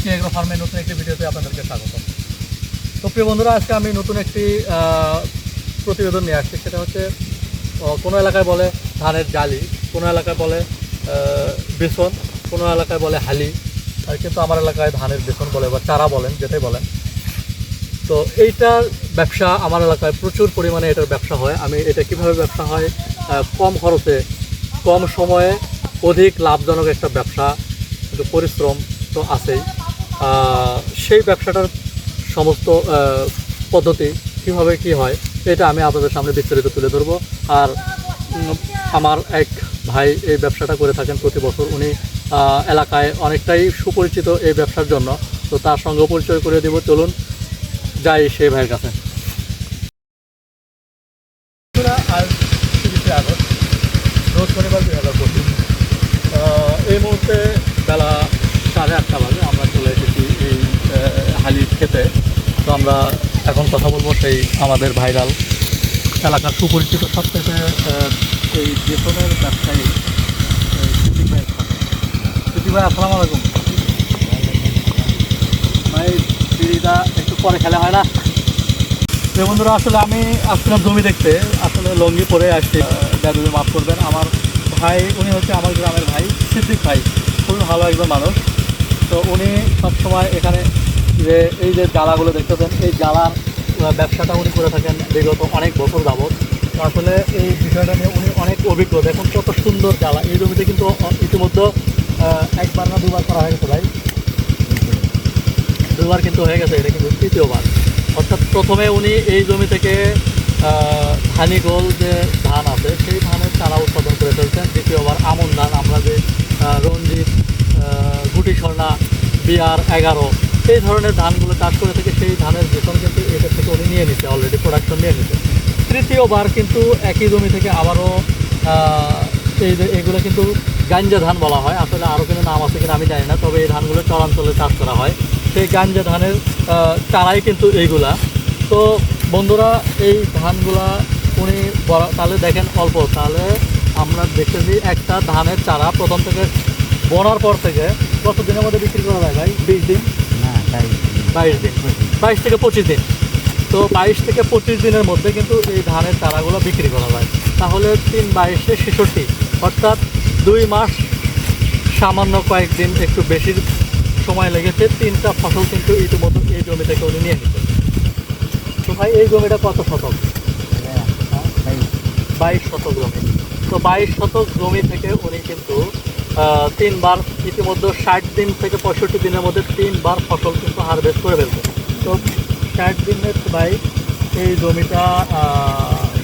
কৃষি এগ্রো ফার্মের নতুন একটি ভিডিওতে আপনাদেরকে স্বাগত। তো প্রিয় বন্ধুরা, আজকে আমি নতুন একটি প্রতিবেদন নিয়ে আসছি। সেটা হচ্ছে কোনো এলাকায় বলে ধানের জালি, কোনো এলাকায় বলে বেসন, কোনো এলাকায় বলে হালি, আর কিন্তু আমার এলাকায় ধানের বেসন বলে বা চারা বলেন, যেটাই বলেন। তো এইটার ব্যবসা আমার এলাকায় প্রচুর পরিমাণে এটার ব্যবসা হয়। আমি এটা কীভাবে ব্যবসা হয় কম খরচে, কম সময়ে অধিক লাভজনক একটা ব্যবসা কিন্তু পরিশ্রম তো আছেই। সেই ব্যবসাটার সমস্ত পদ্ধতি কীভাবে কি হয়, এটা আমি আপনাদের সামনে বিস্তারিত তুলে ধরবো। আর আমার এক ভাই এই ব্যবসাটা করে থাকেন প্রতি বছর। উনি এলাকায় অনেকটাই সুপরিচিত এই ব্যবসার জন্য। তো তার সঙ্গে পরিচয় করে দেব। চলুন, যাই সেই ভাইয়ের কাছে আজ তিরিশে আগস্ট রোজ শনিবার দুই হাজার পঁচিশ এই মুহূর্তে বেলা সাড়ে আটটা বাজে আমরা চলে এসেছি এই আহ, হালি খেতে তো আমরা এখন কথা বলব সেই আমাদের ভাইরাল এলাকার সুপরিচিত সবথেকে এই বেতনের ব্যবসায়ী ভাই ভাই, আসসালামু আলাইকুম। ভাই, বিড়িটা একটু পরে খেলে হয় না? তো বন্ধুরা, আসলে আমি আসছিলাম জমি দেখতে। আসলে লঙ্গি পরে আসছি। দাদু মাফ করবেন। আমার ভাই, উনি হচ্ছে আমার গ্রামের ভাই, সিদ্দিক ভাই। খুবই ভালো একজন মানুষ। তো উনি সবসময় এখানে যে এই যে জ্বালাগুলো দেখতেছেন এই জ্বালার ব্যবসাটা উনি করে থাকেন বিগত অনেক বছর যাবৎ। আসলে এই বিষয়টা নিয়ে উনি অনেক অভিজ্ঞ। দেখুন কত সুন্দর জ্বালা। এই জমিতে কিন্তু ইতিমধ্যে একবার না দুবার করা হয়ে গেছে ভাই। দুবার কিন্তু হয়ে গেছে, এটা কিন্তু তৃতীয়বার। অর্থাৎ প্রথমে উনি এই জমি থেকে ধানি গোল যে ধান আছে, সেই ধানের চারা উৎপাদন করে ফেলছেন। দ্বিতীয়বার আমন ধান, আমরা যে রঞ্জিত গুটি স্বর্ণা বিআর এগারো সেই ধরনের ধানগুলো চাষ করে থেকে, সেই ধানের বেতন কিন্তু এটা থেকে উনি নিয়ে নিচ্ছে অলরেডি প্রোডাকশন নিয়ে নিচ্ছে তৃতীয়বার কিন্তু একই জমি থেকে আবারও এই এগুলো কিন্তু গাঞ্জা ধান বলা হয়। আসলে আরও কোনো নাম আছে কিনা আমি জানি না, তবে এই ধানগুলো চরাঞ্চলে চাষ করা হয়। সেই গাঞ্জা ধানের চারাই কিন্তু এইগুলা। তো বন্ধুরা, এই ধানগুলা উনি তাহলে দেখেন অল্প, তাহলে আমরা দেখতেছি একটা ধানের চারা প্রথম থেকে বোনার পর থেকে কত দিনের মধ্যে বিক্রি করা যায় ভাই? বিশ দিন? বাইশ দিন বাইশ থেকে পঁচিশ দিন। তো বাইশ থেকে পঁচিশ দিনের মধ্যে কিন্তু এই ধানের চারাগুলো বিক্রি করা যায় তাহলে তিন বাইশে ছেষট্টি। অর্থাৎ দুই মাস সামান্য কয়েকদিন একটু বেশি সময় লেগেছে। তিনটা ফসল কিন্তু ইতিমধ্যে এই জমি থেকে উনি নিয়ে নিতেন তো ভাই এই জমিটা কত শতক? তাই বাইশ শতক জমি। তো বাইশ শতক জমি থেকে উনি কিন্তু তিনবার ইতিমধ্যে ষাট দিন থেকে পঁয়ষট্টি দিনের মধ্যে তিনবার ফসল কিন্তু হারভেস্ট করে ফেলছে। তো ষাট দিনের ভাই এই জমিটা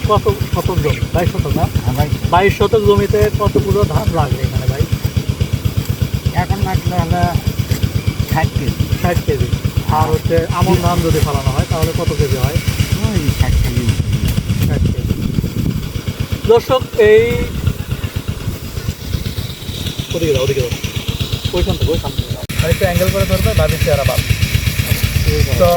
কত শতক জমি? বাইশ শতক না? বাইশ শতক। জমিতে কতগুলো ধান লাগবে এখানে ভাই? এখন লাগল হলো ষাট কেজি। ষাট কেজি। আর হচ্ছে আমন ধান যদি ফলানো হয় তাহলে কত কেজি হয়? ষাট কেজি। ষাট কেজি। দর্শক এই ওদিকে দাও ওদিকে দাও। ওইখান থেকে ওইখান থেকে দাও। আর একটু অ্যাঙ্গেল করে ধরবে ভাবি চেহারা বাদ। তো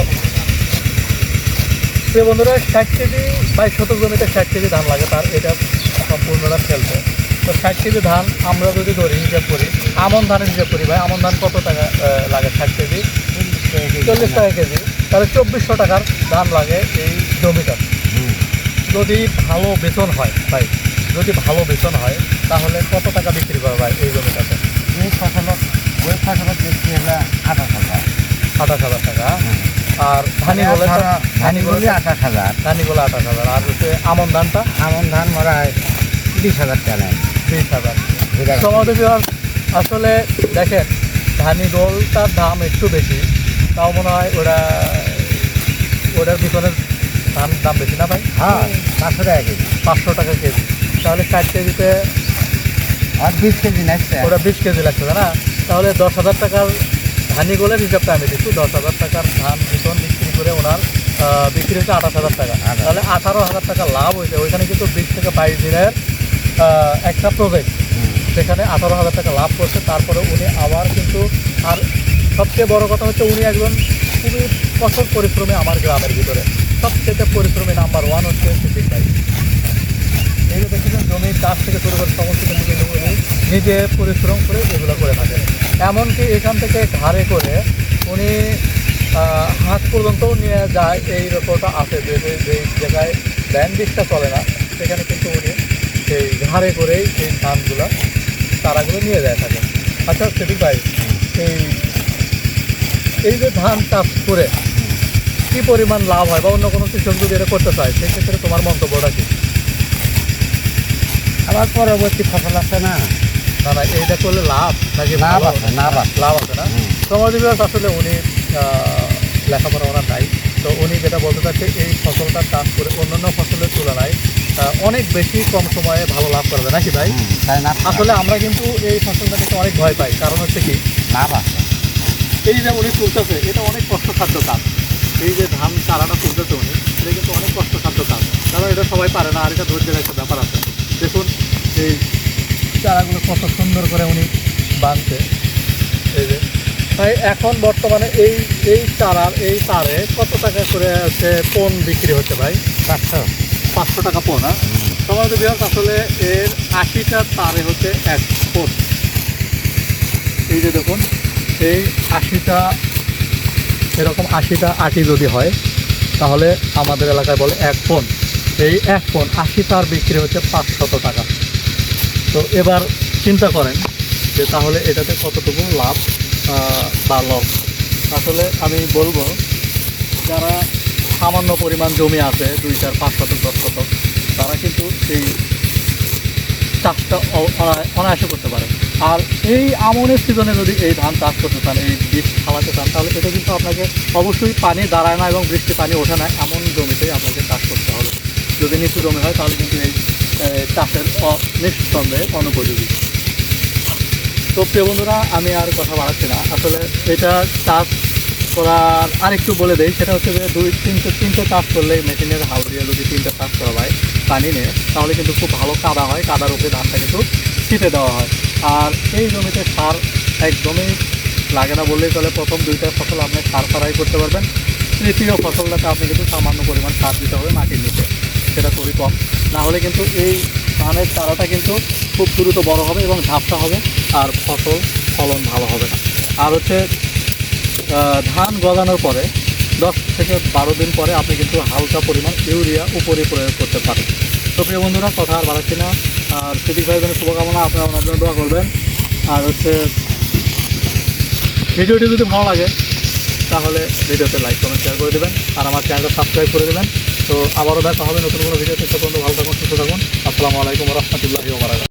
প্রিয় বন্ধুরা ষাট কেজি বাইশ শতক জমিতে ষাট কেজি ধান লাগে তার এটা সম্পূর্ণটা ফেলতে তো ষাট কেজি ধান আমরা যদি ধরি হিসাব করি আমন ধানের হিসাব করি ভাই আমন ধান কত টাকা লাগে ষাট কেজি? চল্লিশ টাকা কেজি। তাহলে চব্বিশশো টাকার ধান লাগে এই জমিটা হুম। যদি ভালো বেতন হয় ভাই যদি ভালো বেতন হয় তাহলে কত টাকা বিক্রি করা হয় এই জমিটাতে? এই ফসল ওই ফসলের দেখছি হলে আঠাশ হাজার। আঠাশ হাজার টাকা। আর ধানি বলে ধানি বলি আঠাশ হাজার। ধানি বলে আঠাশ হাজার। আর হচ্ছে আমন ধানটা? আমন ধান মরা হয় তিরিশ হাজার টাকা বিশ হাজার। বিহার আসলে দেখেন ধানি গোলটার দাম একটু বেশি তাও মনে হয় ওরা ওটার পিছনের ধান দাম বেশি না ভাই? হ্যাঁ পাঁচশো টাকা কেজি। পাঁচশো টাকা কেজি। তাহলে ষাট কেজিতে আর বিশ কেজি নেচ্ছে ওটা বিশ কেজি লাগছে না? তাহলে দশ হাজার টাকার ধানি গোলের হিসাবটা আমি দিচ্ছি। দশ হাজার টাকার ধান বেতন বিক্রি করে ওনার বিক্রি হচ্ছে আঠাশ হাজার টাকা। তাহলে আঠারো হাজার টাকা লাভ হয়েছে। ওইখানে কিন্তু বিশ থেকে বাইশ দিনের একটা প্রজেক্ট সেখানে আঠারো হাজার টাকা লাভ করছে। তারপরে উনি আবার কিন্তু আর সবচেয়ে বড় কথা হচ্ছে উনি একজন খুবই কঠোর পরিশ্রমী আমার গ্রামের ভিতরে। সবচেয়ে পরিশ্রমী নাম্বার ওয়ান হচ্ছে সিদ্দিক ভাই। দেখেছেন জমি চাষ থেকে শুরু করে সমস্ত কিছু কিন্তু উনি নিজে পরিশ্রম করে এগুলো করে থাকেন। এমনকি এখান থেকে ঘাড়ে করে উনি হাত পর্যন্ত নিয়ে যায়, এই রেকর্ডটা আছে যে, যে- জায়গায় ব্যান্ডিজটা চলে না, সেখানে কিন্তু উনি সেই ঘাড়ে করেই এই ধানগুলো তারাগুলো নিয়ে যায় থাকে আচ্ছা সেদিক ভাই, এই এই যে ধান চাষ করে কি পরিমাণ লাভ হয় বা অন্য কোনো কৃষক যদি এটা করতে চায় সেক্ষেত্রে তোমার মন্তব্যটা কি? আবার পরবর্তী ফসল আছে না? না না এইটা করলে লাভ নাকি লাভ? আছে, লাভ আছে। লাভ আছে না। সমাজী আসলে উনি লেখাপড়া ওনার নাই তো উনি যেটা বলতে চাচ্ছে এই ফসলটা চাষ করে অন্যান্য ফসলের তুলনায় অনেক বেশি কম সময়ে ভালো লাভ করা যায় নাকি ভাই? তাই না? আসলে আমরা কিন্তু এই ফসলটা থেকে অনেক ভয় পাই। কারণ হচ্ছে কি লাভ এই যে উনি তুলতেছে এটা অনেক কষ্টসাধ্য কাজ। এই যে ধান চারাটা তুলতেছে উনি এটা কিন্তু অনেক কষ্টসাধ্য কাজ। কারণ এটা সবাই পারে না আর এটা ধৈর্যের একটা ব্যাপার আছে। দেখুন এই চারাগুলো কত সুন্দর করে উনি বাঁধছে। এই যে তাই এখন বর্তমানে এই এই চারার এই তারে কত টাকা করে হচ্ছে পণ বিক্রি হচ্ছে ভাই? চারশো পাঁচশো টাকা পণ হ্যাঁ? তোমার বিহার আসলে এর আশিটা তারে হচ্ছে এক পণ। এই যে দেখুন এই আশিটা এরকম আশিটা আটি যদি হয় তাহলে আমাদের এলাকায় বলে এক পণ। এই এক পণ আশি তার বিক্রি হচ্ছে পাঁচশত টাকা। তো এবার চিন্তা করেন যে তাহলে এটাতে কতটুকু লাভ বা লস আসলে আমি বলব, যারা সামান্য পরিমাণ জমি আছে, দুই চার পাঁচ শতক দশ শতক তারা কিন্তু এই চাষটা অনায়াসে করতে পারে। আর এই আমনের সিজনে যদি এই ধান চাষ করতে চান, এই বীজ ফালাতে চান, তাহলে এটা কিন্তু আপনাকে অবশ্যই পানি দাঁড়ায় না এবং বৃষ্টি পানি ওঠে না, এমন জমিতেই আপনাকে চাষ করতে হবে। যদি নিচু জমি হয়, তাহলে কিন্তু এই চাষের নিঃসন্দেহে অনুপযোগী। তো প্রিয় বন্ধুরা, আমি আর কথা বাড়াচ্ছি না। আসলে এটা চাষ করার আরেকটু বলে দেই, সেটা হচ্ছে যে দুই, তিনটে তিনটে চাষ করলে মেশিনের হাল দিয়ে যদি তিনটে চাষ করা হয়, পানি নিয়ে, তাহলে কিন্তু খুব ভালো কাদা হয় কাদার উপরে ধানটা কিন্তু ছিটে দেওয়া হয়। আর এই জমিতে সার একদমই লাগে না বললেই চলে, প্রথম দুইটা ফসল আপনি সার ছাড়াই করতে পারবেন। তৃতীয় ফসলটাতে আপনি কিন্তু সামান্য পরিমাণ সার দিতে হবে মাটির নিচে। সেটা খুবই কম। না হলে কিন্তু এই ধানের চারাটা কিন্তু খুব দ্রুত বড় হবে এবং ঝাপসা হবে আর ফসল, ফলন ভালো হবে না। আর হচ্ছে ধান গজানোর পরে, দশ থেকে বারো দিন পরে আপনি কিন্তু হালকা পরিমাণ ইউরিয়া উপরে প্রয়োগ করতে পারেন। তো প্রিয় বন্ধুরা, কথা আর বাড়াচ্ছি না। আর ভাইয়ের জন্য শুভকামনা, আপনারা ওনার জন্য দোয়া করবেন। আর হচ্ছে, ভিডিওটি যদি ভালো লাগে, তাহলে ভিডিওতে লাইক কমেন্ট শেয়ার করে দেবেন। আর আমার চ্যানেলটা সাবস্ক্রাইব করে দেবেন। তো আবারও দেখা হবে নতুন কোনো ভিডিওতে। পর্যন্ত ভালো থাকুন, সুস্থ থাকুন। আসসালামু আলাইকুম রহমতুল্লাহি